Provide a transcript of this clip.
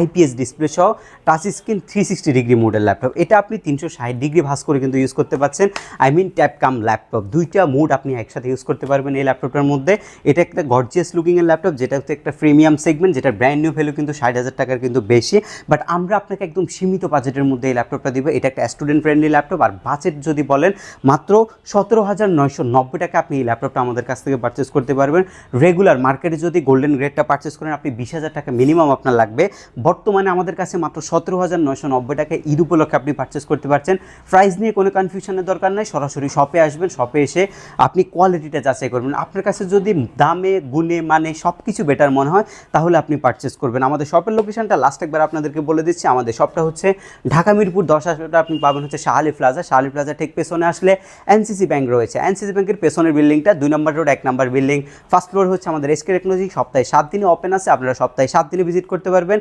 IPS display সহ touch screen three sixty degree মোডের laptop এটা আপনি তিনশো ষাট ডিগ্রি ভাস করে কিন্তু ইউজ করতে পারছেন। I mean tab cum laptop দুইটা মোড আপনি একসাথে ইউজ করতে পারবেন এই ল্যাপটপটার মধ্যে। এটা একটা গর্জিয়াস লুকিংয়ের ল্যাপটপ যেটা হচ্ছে একটা প্রিমিয়াম সেগমেন্ট যেটা ব্র্যান্ড নিউ ভ্যালু কিন্তু ষাট হাজার টাকার কিন্তু বেশি। বাট আমরা আপনাকে একদম সীমিত বাজেটের মধ্যে এই ল্যাপটপটা দিব। এটা একটা স্টুডেন্ট ফ্রেন্ডলি ল্যাপটপ আর বাজেট যদি বলেন, মাত্র সতেরো হাজার নয়শো নব্বই টাকা আপনি এই ল্যাপটপটা আমাদের কাছ থেকে পারচেস করতে পারবেন। রেগুলার মার্কেটে যদি গোল্ডেন গ্রেডটা পারচেস করেন, আপনি বিশ হাজার টাকা মিনিমাম আপনার লাগবে। বর্তমানে আমাদের কাছে মাত্র সতেরো হাজার নয়শো নব্বই টাকা ঈদ উপলক্ষে আপনি পারচেস করতে পারছেন। প্রাইস নিয়ে কোনো কনফিউশনের দরকার নাই, সরাসরি শপে আসবেন শপে এসে আপনি কোয়ালিটিটা যাচাই করবেন। আপনার কাছে যদি দামে, গুণে মানে সব কিছু বেটার মনে হয়, তাহলে আপনি পারচেস করবেন। আমাদের শপের লোকেশনটা লাস্ট একবার আপনাদেরকে বলে দিচ্ছি। আমাদের শপটা হচ্ছে ঢাকা মিরপুর দশ আসলে আপনি পাবেন হচ্ছে শাহালি প্লাজা শাহালি প্লাজা ঠিক পেছনে আসলে এনসিসি ব্যাংক রয়েছে। এনসিসি ব্যাংকের পেছনের বিল্ডিংটা দুই নম্বর রোড এক নম্বর বিল্ডিং ফার্স্ট ফ্লোর হচ্ছে আমাদের এসকে টেকনোলজি সপ্তাহে সাত দিনে ওপেন আছে। আপনারা সপ্তাহে সাত দিনে ভিজিট করতে পারবেন।